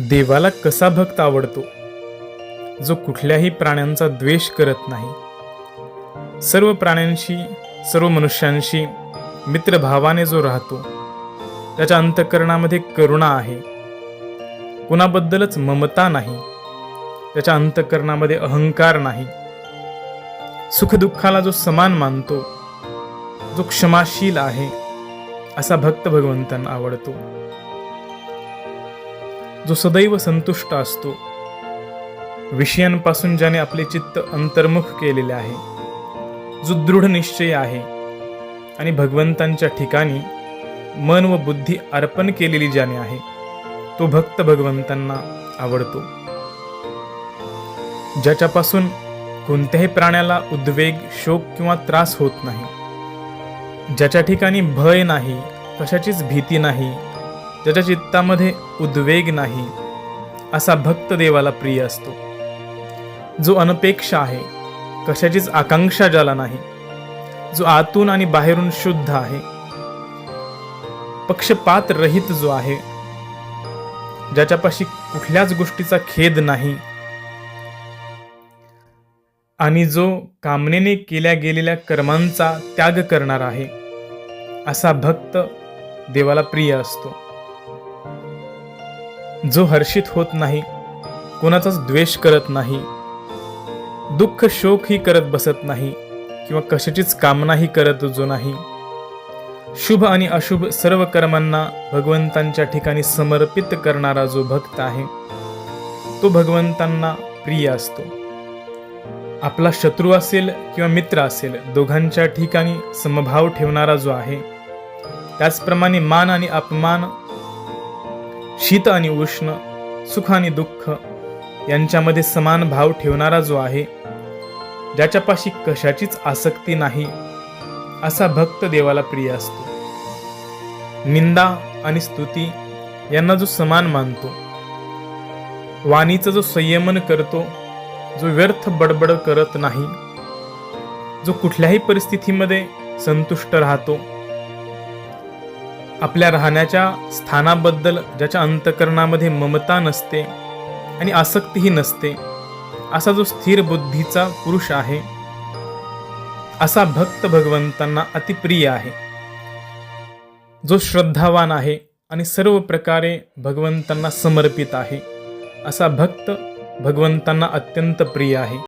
देवाला कसा भक्त आवडतो? जो कुठल्याही प्राण्यांचा द्वेष करत नाही. सर्व प्राण्यांशी सर्व मनुष्यांशी मित्रभावाने जो राहतो त्याच्या अंतकरणामध्ये करुणा आहे. कुणाबद्दलच ममता नाही. त्याच्या अंतकरणामध्ये अहंकार नाही. सुखदुःखाला जो समान मानतो जो क्षमाशील आहे असा भक्त भगवंतांना आवडतो. जो सदैव संतुष्ट असतो. विषयांपासून ज्याने आपले चित्त अंतर्मुख केलेले आहे. जो दृढ निश्चय आहे. आणि भगवंतांच्या ठिकाणी मन व बुद्धी अर्पण केलेली ज्याने आहे तो भक्त भगवंतांना आवडतो. ज्याच्यापासून कोणत्याही प्राण्याला उद्वेग शोक किंवा त्रास होत नाही. ज्याच्या ठिकाणी भय नाही कशाचीच भीती नाही ज्याच्या चित्तामध्ये उद्वेग नाही असा भक्त देवाला प्रिय असतो. जो अनपेक्ष आहे कशाचीच आकांक्षा ज्याला नाही जो आतून आणि बाहेरून शुद्ध आहे पक्षपात रहित जो आहे ज्याच्यापाशी कुठल्याच गोष्टीचा खेद नाही आणि जो कामनेने केल्या गेलेल्या कर्मांचा त्याग करणार आहे असा भक्त देवाला प्रिय असतो. जो हर्षित होत नाही कोणाचाच द्वेष करत नाही दुःख शोकही करत बसत नाही किंवा कशाचीच कामनाही करत जो नाही. शुभ आणि अशुभ सर्व कर्मांना भगवंतांच्या ठिकाणी समर्पित करणारा जो भक्त आहे तो भगवंतांना प्रिय असतो. आपला शत्रू असेल किंवा मित्र असेल दोघांच्या ठिकाणी समभाव ठेवणारा जो आहे त्याचप्रमाणे मान आणि अपमान शीत आणि उष्ण सुख आणि दुःख यांच्यामध्ये समान भाव ठेवणारा जो आहे ज्याच्यापाशी कशाचीच आसक्ती नाही असा भक्त देवाला प्रिय असतो. निंदा आणि स्तुती यांना जो समान मानतो वाणीचं जो संयमन करतो जो व्यर्थ बडबड करत नाही जो कुठल्याही परिस्थितीमध्ये संतुष्ट राहतो आपल्या राहण्याच्या स्थानाबद्दल ज्याच्या अंतकरणामध्ये ममता नसते आणि आसक्तीही नसते असा जो स्थिर बुद्धीचा पुरुष आहे असा भक्त भगवंतांना अतिप्रिय आहे. जो श्रद्धावान आहे आणि सर्व प्रकारे भगवंतांना समर्पित आहे असा भक्त भगवंतांना अत्यंत प्रिय आहे.